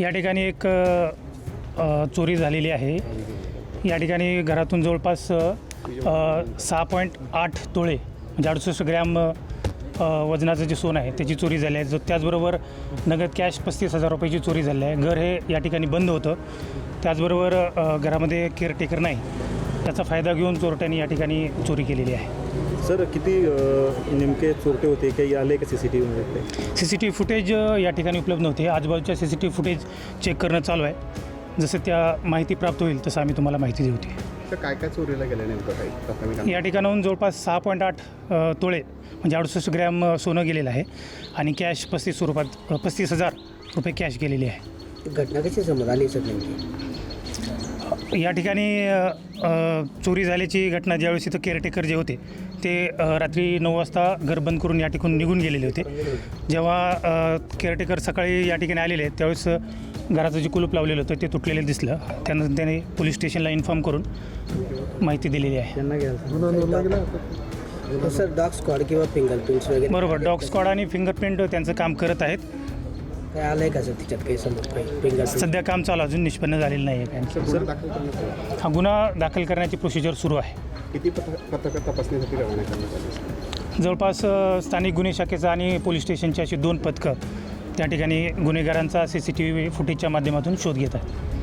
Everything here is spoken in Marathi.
या ठिकाणी एक अ, चोरी झालेली आहे. या ठिकाणी घरातून जवळपास अ, सहा पॉईंट आठ तोळे म्हणजे अडुसष्ट ग्रॅम अ, वजनाचं जे सोनं आहे त्याची चोरी झाली आहे. जो त्याचबरोबर नगद कॅश पस्तीस हजार रुपयाची चोरी झाली आहे. घर हे या ठिकाणी बंद होतं. त्याचबरोबर अ, घरामध्ये केअरटेकर नाही. त्याचा फायदा घेऊन चोरट्यांनी या ठिकाणी चोरी केलेली आहे. सर किती नेमके चोरटे होते? काही आले का सी सी टी व्हीमध्ये C C T V footage या ठिकाणी उपलब्ध नव्हते. आजूबाजूच्या C C T V footage check करणं चालू आहे. जसं त्या माहिती प्राप्त होईल तसं आम्ही तुम्हाला माहिती देऊ ती. तर काय काय चोरीला गेलं नेमकं काही? या ठिकाणाहून जवळपास सहा पॉईंट आठ तोळे म्हणजे अडुसष्ट ग्रॅम सोनं गेलेलं आहे. आणि कॅश पस्तीस स्वरूपात पस्तीस हजार रुपये कॅश गेलेली आहे. घटना कशी समोर आली सर नेमकी? या ठिकाणी अ, चोरी झाल्याची घटना ज्यावेळेस इथं केअरटेकर जे होते ते अ, रात्री नऊ वाजता घर बंद करून या ठिकाणी निघून गेलेले होते. जेव्हा केअरटेकर सकाळी या ठिकाणी आलेले तेवेळेस अ, घराचं जे कुलूप लावलेलं होतं ते तुटलेलं दिसलं. त्यानंतर त्याने पोलीस स्टेशनला इन्फॉर्म करून माहिती दिलेली आहे. त्यांना घ्यायला सर डॉग स्क्वॉड किंवा फिंगरप्रिंट्स वगैरे. बरोबर डॉग स्क्वॉड आणि फिंगरप्रिंट त्यांचं काम करत आहेत. काय आलंय का सर तिच्यात काही समोर काही फिंगरप्रिंट सध्या काम चालू अजून निष्पन्न झालेलं नाही आहे काय सर गुन्हा दाखल करण्यात आला. हा गुन्हा दाखल करण्याची प्रोसिजर सुरू आहे. किती पथ- पथकं तपासणीसाठी रवाना करण्यात आली जवळपास अ, स्थानिक गुन्हे शाखेचा आणि पोलीस स्टेशनची अशी दोन पथकं त्या ठिकाणी गुन्हेगारांचा सी सी टी व्ही फुटेजच्या माध्यमातून शोध घेत आहेत.